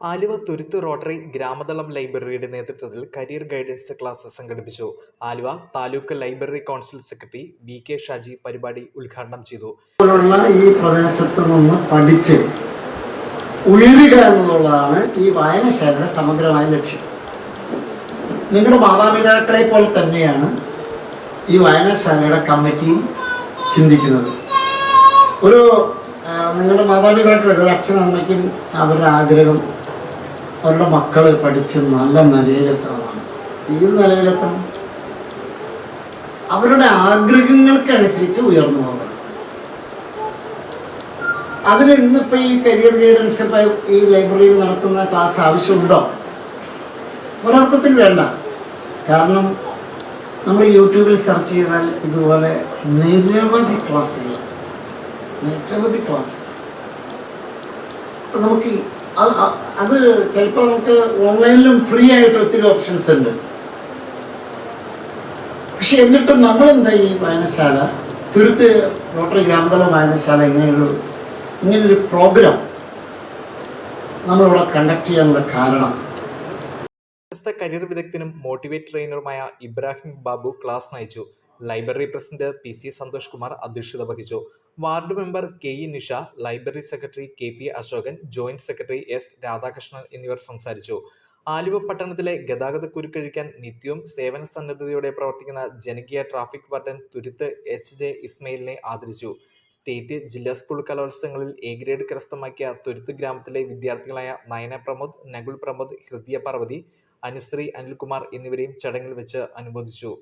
ആലുവ തുരുത്ത് rotary ഗ്രാമതളം ലൈബ്രറിയുടെ നേതൃത്വത്തിൽ career guidance class സംഘടിപ്പിച്ചു. Aluva taluk library council secretary B K Shaji പരിപാടി ഉദ്ഘാടനം ചെയ്തു. ഈ പ്രദേശത്ത് നിന്ന് പഠിച്ച് ഉയരുക എന്നുള്ളതാണ് ഈ വായനശാല സമഗ്രമായ ലക്ഷ്യം. നിങ്ങളുടെ മാതാപിതാക്കളെ പോലെ തന്നെയാണ് ഈ വായനശാലയുടെ കമ്മിറ്റിയും ചിന്തിക്കുന്നത്. ഒരു നിങ്ങളുടെ മാതാപിതാക്കളുടെ ഒരു അച്ഛനും അമ്മയ്ക്കും അവരുടെ ആഗ്രഹം അവരുടെ മക്കൾ പഠിച്ച് നല്ല നിലയിലെത്തണമാണ്. ഈ നിലയിലെത്തണം. അവരുടെ ആഗ്രഹങ്ങൾക്കനുസരിച്ച് ഉയർന്നു പോകണം. അതിന് ഇന്നിപ്പോ ഈ കരിയർ ഗൈഡൻസ് ഈ ലൈബ്രറിയിൽ നടത്തുന്ന ക്ലാസ് ആവശ്യമുണ്ടോ? ഒരർത്ഥത്തിൽ വേണ്ട. കാരണം നമ്മൾ യൂട്യൂബിൽ സെർച്ച് ചെയ്താൽ ഇതുപോലെ നിരവധി ക്ലാസ്സുകൾ നിരവധി ക്ലാസ് നമുക്ക് അത് ചിലപ്പോ നമുക്ക് ഓൺലൈനിലും ഫ്രീ ആയിട്ട് ഒത്തിരി ഓപ്ഷൻസ് ഉണ്ട്. പക്ഷെ എന്നിട്ടും നമ്മളെന്താ ഈ വായനശാല തുരുത്ത് നോട്ടറി ഗ്രാമതല വായനശാല ഇങ്ങനെയൊരു ഇങ്ങനൊരു പ്രോഗ്രാം നമ്മളിവിടെ കണ്ടക്ട് ചെയ്യാനുള്ള കാരണം. പ്രശസ്ത കരിയർ വിദഗ്ധനും മോട്ടിവേറ്റ് ട്രെയിനറുമായ ഇബ്രാഹിം ബാബു ക്ലാസ് നയിച്ചു. Library president P C Santhosh Kumar അധ്യക്ഷത വഹിച്ചു. Ward member K E Nisha library secretary K P Ashokan joint secretary S Radhakrishnan എന്നിവർ സംസാരിച്ചു. ആലുവ പട്ടണത്തിലെ ഗതാഗത കുരുക്കഴിക്കാൻ നിത്യവും സേവന സന്നദ്ധതയോടെ പ്രവർത്തിക്കുന്ന ജനകീയ ട്രാഫിക് വാർഡൻ തുരുത്ത് എച്ച് ജെ ഇസ്മയിലിനെ ആദരിച്ചു. സ്റ്റേറ്റ് ജില്ലാ സ്കൂൾ കലോത്സവങ്ങളിൽ എ ഗ്രേഡ് കരസ്ഥമാക്കിയ തുരുത്ത് ഗ്രാമത്തിലെ വിദ്യാർത്ഥികളായ നയന പ്രമോദ് നകുൽ പ്രമോദ് ഹൃദയ പാർവതി അനുശ്രീ അനിൽകുമാർ എന്നിവരെയും ചടങ്ങിൽ വെച്ച് അനുമോദിച്ചു.